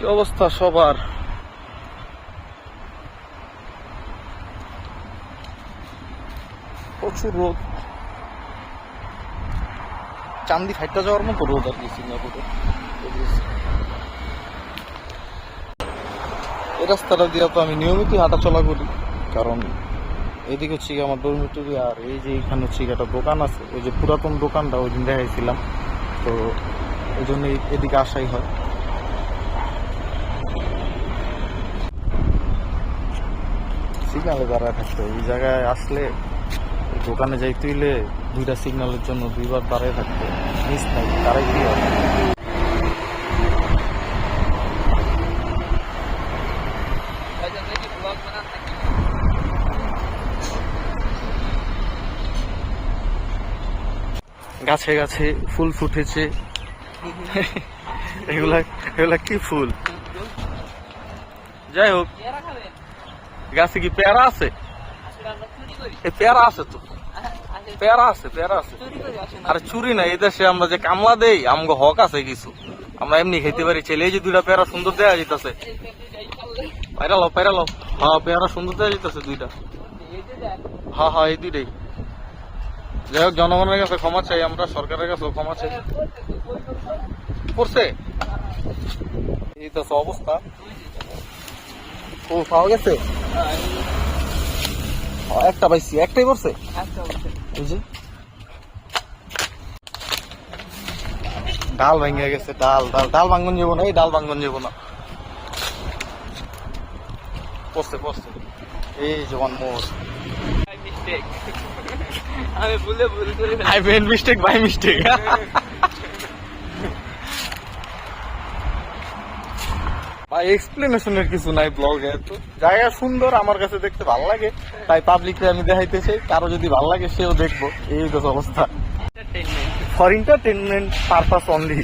কি অবস্থা সবার? প্রচুর রোদ। চান্দি ফাইটটা যাওয়ার মতো রোদ আর কি সিঙ্গাপুরে। এই রাস্তাটা দিয়ে তো আমি নিয়মিতই হাঁটাচলা করি, কারণ এদিকে হচ্ছে গিয়ে আমার ডরমিটরি আর এই যে এখানে হচ্ছে একটা দোকান আছে, ওই যে পুরাতন দোকানটা ওই দিন দেখাইছিলাম। তো ওই জন্য এদিকে আসাই হয়। সিগনালে দাঁড়ায় থাকতে। এই জায়গায় আসলে দোকানে যাইতে হইলে দুইটা সিগন্যালের জন্য দুইবার দাঁড়ায় থাকতে। মিস নাই তারাই কি হয় গাছে গাছে ফুল ফুটেছে এগুলা এগুলা কি ফুল যাই হোক গাছে কি, পেয়ারা আছে? পেয়ারা আছে তো। পেয়ারা আছে পেয়ারা আছে। আরে চুরি না, এই দেশে আমরা যে কামলা দেই, আমগো হক আছে কিছু। আমরা এমনি খেতে পারি ছেলে যে দুইটা পেয়ারা সুন্দর দেয়া যেতেছে পায়রা লো পায়রা লো হ্যাঁ পেয়ারা সুন্দর দেয়া যেতেছে দুইটা। হ্যাঁ হ্যাঁ এই দুইটাই। যাই হোক, জনগণের কাছে ক্ষমা চাই, আমরা সরকারের কাছে ক্ষমা চাই। পড়ছে? এই তো অবস্থা। ও, পাওয়া গেছে? একটা পাইছি একটাই পড়ছে? ডাল ভেঙে গেছে ডাল ডাল ডাল ভাঙ্গন যাব না এই ডাল ভাঙ্গন যাব না। পড়ছে পড়ছে। এই ওয়ান মোর আমি ভুলে ভুল করে I made mistake by mistake ভাই এক্সপ্লেনেশনের কিছু নাই ব্লগে তো জায়গা সুন্দর আমার কাছে দেখতে ভালো লাগে। তাই পাবলিককে আমি দেখাইতে চাই কারও যদি ভালো লাগে সেও দেখব। এই তো অবস্থা. For entertainment purpose only.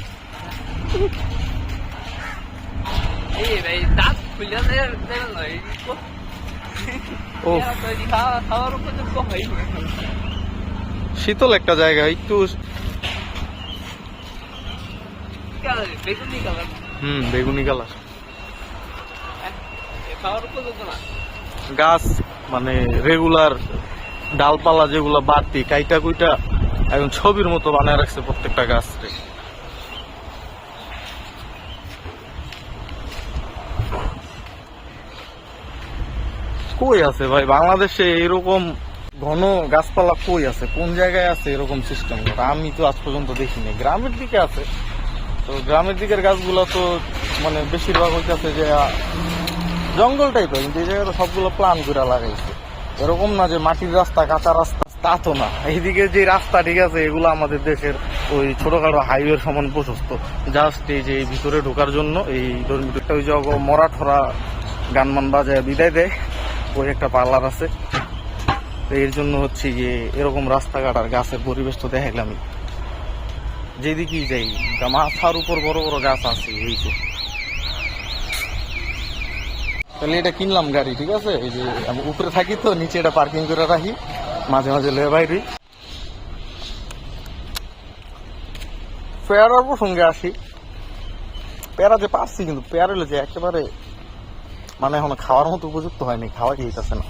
শীতল একটা জায়গা একটু। হুম বেগুনি কালার হ্যাঁ, এ খাওয়ার উপযুক্ত না। গাছ মানে রেগুলার ডালপালা যেগুলো বাড়তি, কাইটা কুইটা একদম ছবির মতো বানায় রাখছে প্রত্যেকটা গাছ কই আছে ভাই? বাংলাদেশে এরকম ঘন গাছপালা কই আছে? কোন জায়গায় আছে এরকম সিস্টেম আমি তো আজ পর্যন্ত দেখিনি গ্রামের দিকে আছে। তো গ্রামের দিকের গাছগুলো তো মানে বেশিরভাগ হইতেছে যে আহ, জঙ্গল টাইপের কিন্তু এই জায়গায় তো সবগুলো প্লান করে লাগাইছে। এরকম না যে মাটির রাস্তা কাঁচা রাস্তা তা তো না। এইদিকে যে রাস্তা ঠিক আছে এগুলো আমাদের দেশের ওই ছোটখাটো হাইওয়ের সমান প্রশস্ত। জাস্ট এই যে এই ভিতরে ঢোকার জন্য এই ধর্মীয়টা ওই যে অগো মরা ঠরা গানমান বাজায় বিদায় দেয়। ওই একটা পার্লার আছে। এর জন্য হচ্ছে যে এরকম রাস্তাঘাট আর গাছের পরিবেশ তো দেখাইলামই। যেদিকেই যাই মাথার উপর বড় বড় গাছ আছে এই যে। তাহলে এটা কিনলাম গাড়ি, ঠিক আছে? এই যে, আমি উপরে থাকি তো, নিচে এটা পার্কিং করে রাখি। মাঝে মাঝে লয়ে বাইরে। পেয়ারার প্রসঙ্গে আসি। পেয়ারা যে পাচ্ছি কিন্তু, পেয়ারা যে একেবারে মানে এখন খাওয়ার মতো উপযুক্ত হয়নি, খাওয়া খেয়েছে না।